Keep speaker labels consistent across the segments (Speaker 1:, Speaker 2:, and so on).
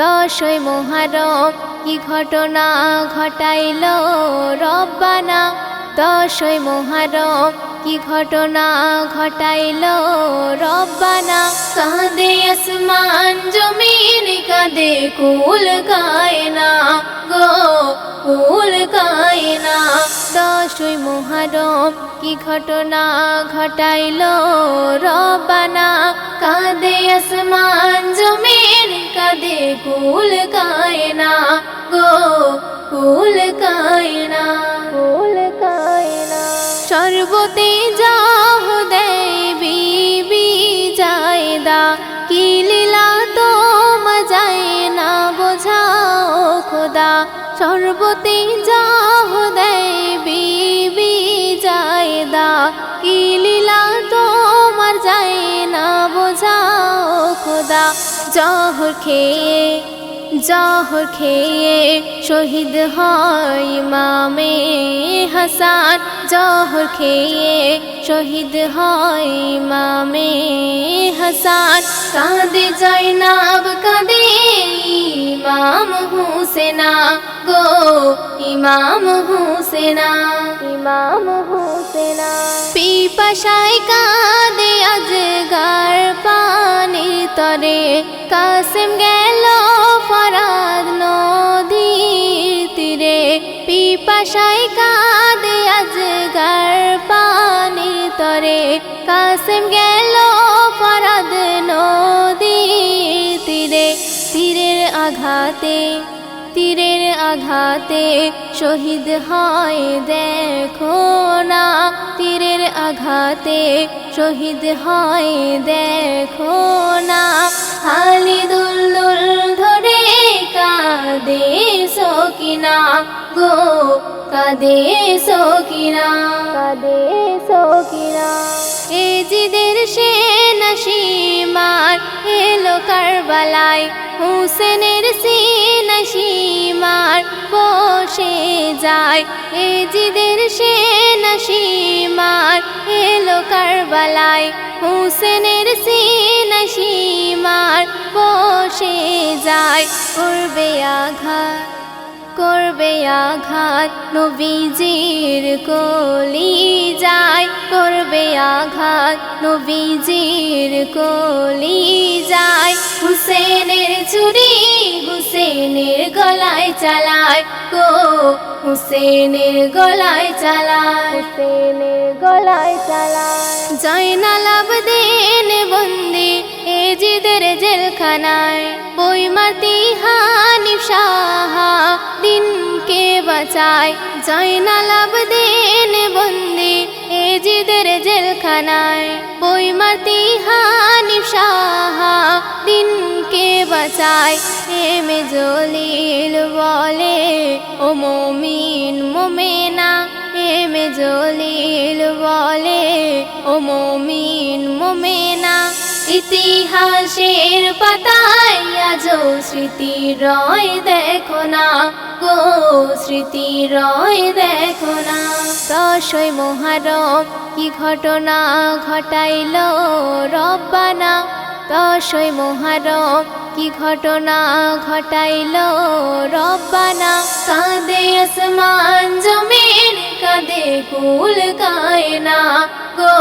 Speaker 1: দশই মোহারম, কি ঘটনা ঘটাইল রব্বানা? দশই মোহারম, কি ঘটনা ঘটাইল রব্বানা? কাঁদে আসমান, জমিন কাঁদে কুল কায়না গো, কুল কায়না। দশই মোহারম, কি ঘটনা ঘটাইল রব্বানা? কাঁদে আসমান, জমিন কাঁদে কুল কায়না গো, কুল কায়না কুল কায়না। সর্বতে যাহ দেয় বিবি জায়দা, কি লীলা তো মজায় না বোঝাও খোদা। সর্বতে যাহ দেয় বিবি জায়দা, কি লীলা জহর খেয়ে জহর খেয়ে শহীদ হয় মামে হাসান জহর খেয়ে শহীদ হয় মামে হাসান কাঁদে জয়নাব কাঁদে ইমাম হুসেনা গো ইমাম হুসেনা ইমাম হুসেনা পিপাসায় কাঁদে আজগার পানির তরে কাসিম গেল ফরাদ নদী তীরে। পিপাসায় কাঁদে আজগার পানি তরে। কাসিম গেল ফরাদ নদী তীরে, তীরের আঘাতে তীরের আঘাতে শহীদ হয়, দেখো না। তীরের আঘাতে শহীদ হয়, দেখো না। হালি দুল দুল ধরে কাঁদে সকিনা গো, কাঁদে সকিনা কাঁদে সকিনা। এ জিদের সেনা সীমার এলো কারবালায়, হুসেনের সিনা যায়, এ জিদের সেনা সীমার এলো কারবালায়, হুসেনের সিনা সীমার বসে যায়, করবে আঘাত করবে আঘাত, নবীজির কলি যায়, করবে আঘাত, নবীজির কলি যায়, হুসেনের হুসেনের গলায় চালায় গো হুসেনের গলায় চালায়। হুসেনের গলায় চালায়। জয়নাল আবদিন বন্দি এ জিদের জেলখানায়। বই মাতি হানিফ সাহা দিনকে বাঁচায়। জয়নাল আবদিন বন্দি এ জিদের জেলখানায়। বই মাতি হানিফ সাহা দিনকে বাঁচায়। এমে জলিল বলে ও মমিন, মোমেনা, এমে জলিল বলে। ও মমিন, মোমেনা, ইতিহাসের পাতায় আজও স্মৃতি রয় দেখো না গো, স্মৃতি রয় দেখো না। দশই মোহারম, কি ঘটনা ঘটাইল রব্বানা? দশই মোহারম কি ঘটনা ঘটাইল? রব্বানা কাঁদে আসমান জমিন কাঁদে কুল কায়না গো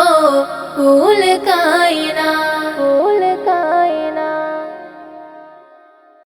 Speaker 1: কুল কায়না।